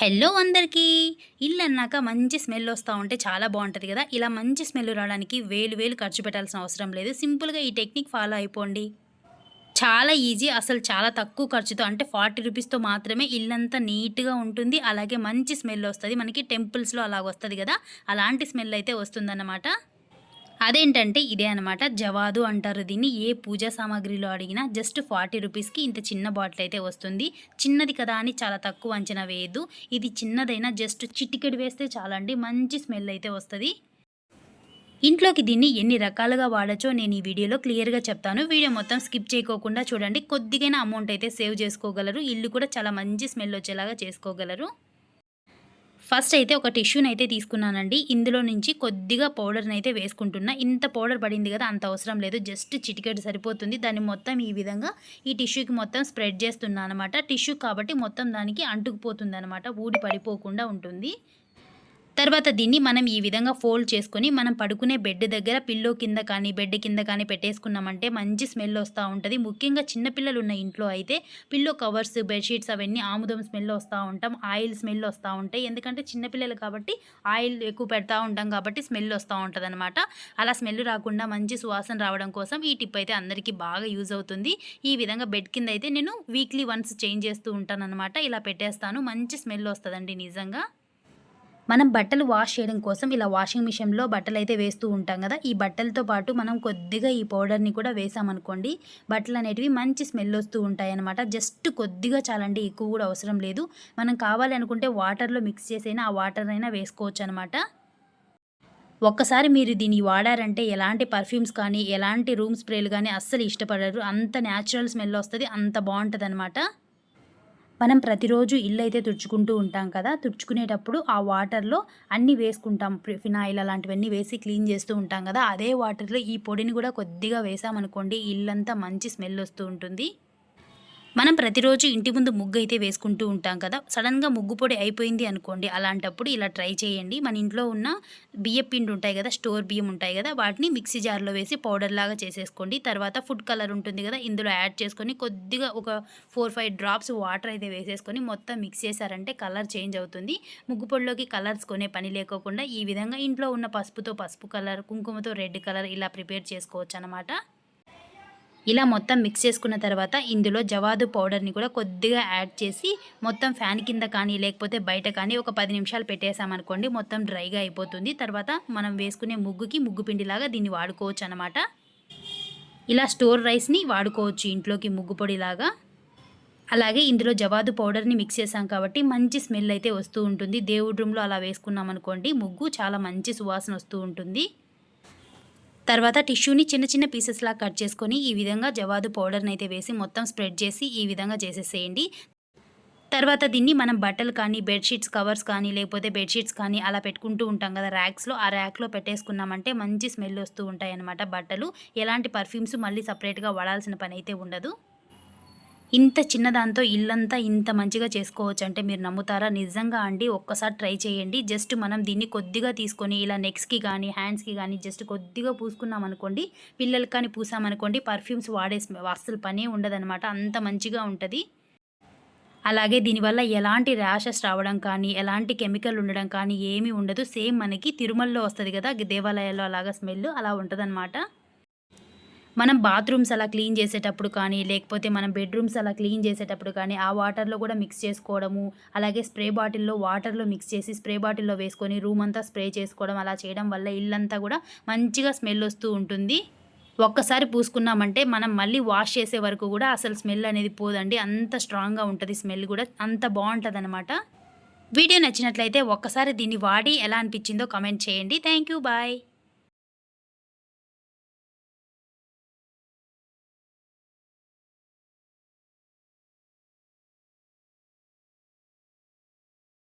Hello అందరికీ. ఇల్లు అన్నాక మంచి స్మెల్ వస్తూ ఉంటే చాలా బాగుంటుంది కదా. ఇలా మంచి స్మెల్ రావడానికి వేలు వేలు ఖర్చు పెట్టాల్సిన అవసరం లేదు. సింపుల్గా ఈ టెక్నిక్ ఫాలో అయిపోండి. చాలా ఈజీ అసలు చాలా తక్కువ ఖర్చుతో అంటే ఫార్టీ రూపీస్తో మాత్రమే ఇల్లంతా నీట్గా ఉంటుంది. అలాగే మంచి స్మెల్ వస్తుంది. మనకి టెంపుల్స్లో అలాగ వస్తుంది కదా. అలాంటి స్మెల్ అయితే వస్తుందన్నమాట. అదేంటంటే ఇదే అనమాట జవాదు అంటారు దీన్ని. ఏ పూజా సామాగ్రిలో అడిగినా జస్ట్ ఫార్టీ రూపీస్కి ఇంత చిన్న బాటిల్ అయితే వస్తుంది. చిన్నది కదా అని చాలా తక్కువ అంచనా వేయద్దు. ఇది చిన్నదైనా జస్ట్ చిటికెడు వేస్తే చాలండి. మంచి స్మెల్ అయితే వస్తుంది. ఇంట్లోకి దీన్ని ఎన్ని రకాలుగా వాడచ్చో నేను ఈ వీడియోలో క్లియర్గా చెప్తాను. వీడియో మొత్తం స్కిప్ చేయకోకుండా చూడండి. కొద్దిగైనా అమౌంట్ అయితే సేవ్ చేసుకోగలరు. ఇల్లు కూడా చాలా మంచి స్మెల్ వచ్చేలాగా చేసుకోగలరు. ఫస్ట్ అయితే ఒక టిష్యూని అయితే తీసుకున్నానండి. ఇందులో నుంచి కొద్దిగా పౌడర్ని అయితే వేసుకుంటున్నా. ఇంత పౌడర్ పడింది కదా అంత అవసరం లేదు. జస్ట్ చిటికెట్ సరిపోతుంది. దాన్ని మొత్తం ఈ విధంగా ఈ టిష్యూకి మొత్తం స్ప్రెడ్ చేస్తున్నా అనమాట. టిష్యూ కాబట్టి మొత్తం దానికి అంటుకుపోతుంది అనమాట ఊడి పడిపోకుండా ఉంటుంది. తర్వాత దీన్ని మనం ఈ విధంగా ఫోల్డ్ చేసుకొని మనం పడుకునే బెడ్ దగ్గర పిల్లో కింద కానీ బెడ్ కింద కానీ పెట్టేసుకున్నామంటే మంచి స్మెల్ వస్తూ ఉంటుంది. ముఖ్యంగా చిన్నపిల్లలు ఉన్న ఇంట్లో అయితే పిల్లో కవర్స్ బెడ్షీట్స్ అవన్నీ ఆముదం స్మెల్ వస్తూ ఉంటాం. ఆయిల్ స్మెల్ వస్తూ ఉంటాయి. ఎందుకంటే చిన్నపిల్లలు కాబట్టి ఆయిల్ ఎక్కువ పెడతా ఉంటాం కాబట్టి స్మెల్ వస్తూ ఉంటుంది అనమాట అలా స్మెల్ రాకుండా మంచి సువాసన రావడం కోసం ఈ టిప్ అయితే అందరికీ బాగా యూజ్ అవుతుంది. ఈ విధంగా బెడ్ కింద అయితే నేను వీక్లీ వన్స్ చేంజ్ చేస్తూ ఉంటాను అనమాట ఇలా పెట్టేస్తాను. మంచి స్మెల్ వస్తుందండి నిజంగా. మనం బట్టలు వాష్ చేయడం కోసం ఇలా వాషింగ్ మిషన్లో బట్టలు అయితే వేస్తూ ఉంటాం కదా. ఈ బట్టలతో పాటు మనం కొద్దిగా ఈ పౌడర్ని కూడా వేసామనుకోండి బట్టలు అనేటివి మంచి స్మెల్ వస్తూ ఉంటాయి అనమాట జస్ట్ కొద్దిగా చాలండి ఎక్కువ కూడా అవసరం లేదు. మనం కావాలి అనుకుంటే వాటర్లో మిక్స్ చేసైనా ఆ వాటర్ అయినా వేసుకోవచ్చు అనమాట ఒక్కసారి మీరు దీన్ని వాడారంటే ఎలాంటి పర్ఫ్యూమ్స్ కానీ ఎలాంటి రూమ్ స్ప్రేలు కానీ అస్సలు ఇష్టపడరు. అంత న్యాచురల్ స్మెల్ వస్తుంది అంత బాగుంటుంది అనమాట మనం ప్రతిరోజు ఇల్లు అయితే తుడుచుకుంటూ ఉంటాం కదా తుడుచుకునేటప్పుడు ఆ వాటర్లో అన్నీ వేసుకుంటాం. ఫినాయిల్ అలాంటివన్నీ వేసి క్లీన్ చేస్తూ ఉంటాం కదా అదే వాటర్లో ఈ పొడిని కూడా కొద్దిగా వేసామనుకోండి ఇల్లంతా మంచి స్మెల్ వస్తూ ఉంటుంది. మనం ప్రతిరోజు ఇంటి ముందు ముగ్గు అయితే వేసుకుంటూ ఉంటాం కదా. సడన్గా ముగ్గు పొడి అయిపోయింది అనుకోండి అలాంటప్పుడు ఇలా ట్రై చేయండి. మన ఇంట్లో ఉన్న బియ్య పిండి ఉంటాయి కదా స్టోర్ బియ్యం ఉంటాయి కదా వాటిని మిక్సీ జార్లో వేసి పౌడర్ లాగా చేసేసుకోండి. తర్వాత ఫుడ్ కలర్ ఉంటుంది కదా ఇందులో యాడ్ చేసుకొని కొద్దిగా ఒక ఫోర్ ఫైవ్ డ్రాప్స్ వాటర్ అయితే వేసేసుకొని మొత్తం మిక్స్ చేశారంటే కలర్ చేంజ్ అవుతుంది. ముగ్గు పొడిలోకి కలర్స్ కొనే పని లేకోకుండా ఈ విధంగా ఇంట్లో ఉన్న పసుపుతో పసుపు కలర్ కుంకుమతో రెడ్ కలర్ ఇలా ప్రిపేర్ చేసుకోవచ్చు అనమాట ఇలా మొత్తం మిక్స్ చేసుకున్న తర్వాత ఇందులో జవాదు పౌడర్ని కూడా కొద్దిగా యాడ్ చేసి మొత్తం ఫ్యాన్ కింద కానీ లేకపోతే బయట కానీ ఒక పది నిమిషాలు పెట్టేసామనుకోండి మొత్తం డ్రైగా అయిపోతుంది. తర్వాత మనం వేసుకునే ముగ్గుకి ముగ్గు పిండిలాగా దీన్ని వాడుకోవచ్చు అనమాట ఇలా స్టోర్ రైస్ని వాడుకోవచ్చు ఇంట్లోకి ముగ్గు పొడిలాగా. అలాగే ఇందులో జవాదు పౌడర్ని మిక్స్ చేసాం కాబట్టి మంచి స్మెల్ అయితే వస్తూ ఉంటుంది. దేవుడి రూమ్లో అలా వేసుకున్నాం అనుకోండి ముగ్గు చాలా మంచి సువాసన వస్తూ ఉంటుంది. తర్వాత టిష్యూని చిన్న చిన్న పీసెస్లా కట్ చేసుకొని ఈ విధంగా జవాదు పౌడర్ని అయితే వేసి మొత్తం స్ప్రెడ్ చేసి ఈ విధంగా చేసేసేయండి. తర్వాత దీన్ని మనం బట్టలు కానీ బెడ్షీట్స్ కవర్స్ కానీ లేకపోతే బెడ్షీట్స్ కానీ అలా పెట్టుకుంటూ ఉంటాం కదా ర్యాక్స్లో. ఆ ర్యాక్లో పెట్టేసుకున్నామంటే మంచి స్మెల్ వస్తూ ఉంటాయి అన్నమాట బట్టలు. ఎలాంటి పర్ఫ్యూమ్స్ మళ్ళీ సపరేట్గా వడాల్సిన పని అయితే ఉండదు. ఇంత చిన్నదాంతో ఇల్లంతా ఇంత మంచిగా చేసుకోవచ్చు అంటే మీరు నమ్ముతారా? నిజంగా అండి ఒక్కసారి ట్రై చేయండి. జస్ట్ మనం దీన్ని కొద్దిగా తీసుకొని ఇలా నెక్స్కి కానీ హ్యాండ్స్కి కానీ జస్ట్ కొద్దిగా పూసుకున్నాం అనుకోండి పిల్లలకి కానీ పూసామనుకోండి పర్ఫ్యూమ్స్ వాడే అస్సలు పనే ఉండదనమాట అంత మంచిగా ఉంటుంది. అలాగే దీనివల్ల ఎలాంటి ర్యాషెస్ రావడం కానీ ఎలాంటి కెమికల్ ఉండడం కానీ ఏమీ ఉండదు. సేమ్ మనకి తిరుమలలో వస్తుంది కదా దేవాలయాల్లో అలాగా స్మెల్ అలా ఉంటుందన్నమాట. మనం బాత్రూమ్స్ అలా క్లీన్ చేసేటప్పుడు కానీ లేకపోతే మనం బెడ్రూమ్స్ అలా క్లీన్ చేసేటప్పుడు కానీ ఆ వాటర్లో కూడా మిక్స్ చేసుకోవడము అలాగే స్ప్రే బాటిల్లో వాటర్లో మిక్స్ చేసి స్ప్రే బాటిల్లో వేసుకొని రూమ్ అంతా స్ప్రే చేసుకోవడం అలా చేయడం వల్ల ఇల్లంతా కూడా మంచిగా స్మెల్ వస్తూ ఉంటుంది. ఒక్కసారి పూసుకున్నామంటే మనం మళ్ళీ వాష్ చేసే వరకు కూడా అసలు స్మెల్ అనేది పోదండి. అంత స్ట్రాంగ్గా ఉంటుంది స్మెల్ కూడా అంత బాగుంటుంది వీడియో నచ్చినట్లయితే ఒక్కసారి దీన్ని వాడి ఎలా అనిపించిందో కమెంట్ చేయండి. Thank bye.